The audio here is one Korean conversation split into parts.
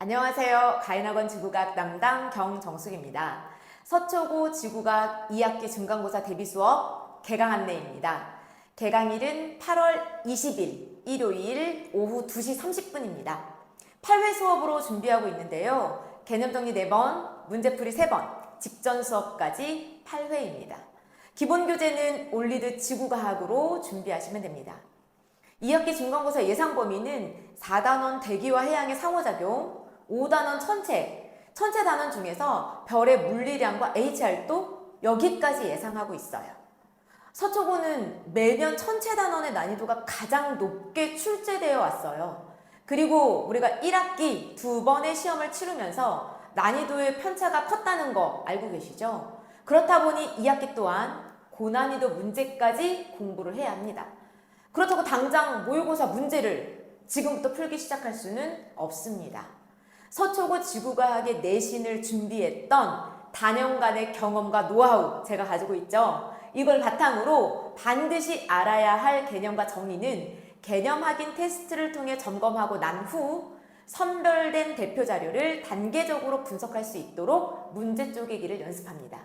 안녕하세요. 가인학원 지구과학 담당 경정숙입니다. 서초고 지구과학 2학기 중간고사 대비 수업 개강 안내입니다. 개강일은 8월 20일 일요일 오후 2시 30분입니다. 8회 수업으로 준비하고 있는데요. 개념 정리 4번, 문제풀이 3번, 직전 수업까지 8회입니다. 기본 교재는 올리드 지구과학으로 준비하시면 됩니다. 2학기 중간고사 예상 범위는 4단원 대기와 해양의 상호작용, 5단원 천체, 천체 단원 중에서 별의 물리량과 HR도 여기까지 예상하고 있어요. 서초고는 매년 천체 단원의 난이도가 가장 높게 출제되어 왔어요. 그리고 우리가 1학기 두 번의 시험을 치르면서 난이도의 편차가 컸다는 거 알고 계시죠? 그렇다 보니 2학기 또한 고난이도 문제까지 공부를 해야 합니다. 그렇다고 당장 모의고사 문제를 지금부터 풀기 시작할 수는 없습니다. 서초고 지구과학의 내신을 준비했던 단연간의 경험과 노하우 제가 가지고 있죠. 이걸 바탕으로 반드시 알아야 할 개념과 정의는 개념 확인 테스트를 통해 점검하고 난 후 선별된 대표 자료를 단계적으로 분석할 수 있도록 문제 쪼개기를 연습합니다.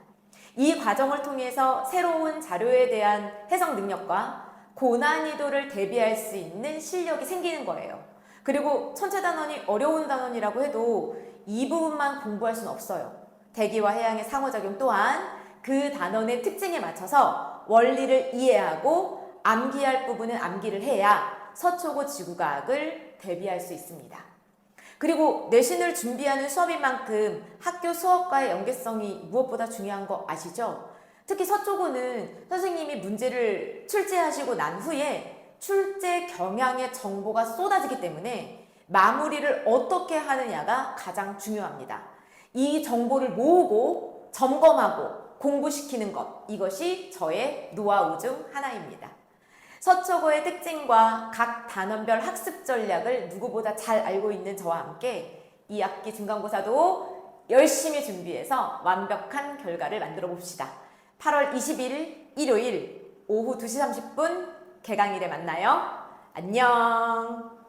이 과정을 통해서 새로운 자료에 대한 해석 능력과 고난이도를 대비할 수 있는 실력이 생기는 거예요. 그리고 천체 단원이 어려운 단원이라고 해도 이 부분만 공부할 수는 없어요. 대기와 해양의 상호작용 또한 그 단원의 특징에 맞춰서 원리를 이해하고 암기할 부분은 암기를 해야 서초고 지구과학을 대비할 수 있습니다. 그리고 내신을 준비하는 수업인 만큼 학교 수업과의 연계성이 무엇보다 중요한 거 아시죠? 특히 서초고는 선생님이 문제를 출제하시고 난 후에 출제 경향의 정보가 쏟아지기 때문에 마무리를 어떻게 하느냐가 가장 중요합니다. 이 정보를 모으고 점검하고 공부시키는 것, 이것이 저의 노하우 중 하나입니다. 서초고의 특징과 각 단원별 학습 전략을 누구보다 잘 알고 있는 저와 함께 2학기 중간고사도 열심히 준비해서 완벽한 결과를 만들어 봅시다. 8월 20일 일요일 오후 2시 30분 개강일에 만나요. 안녕!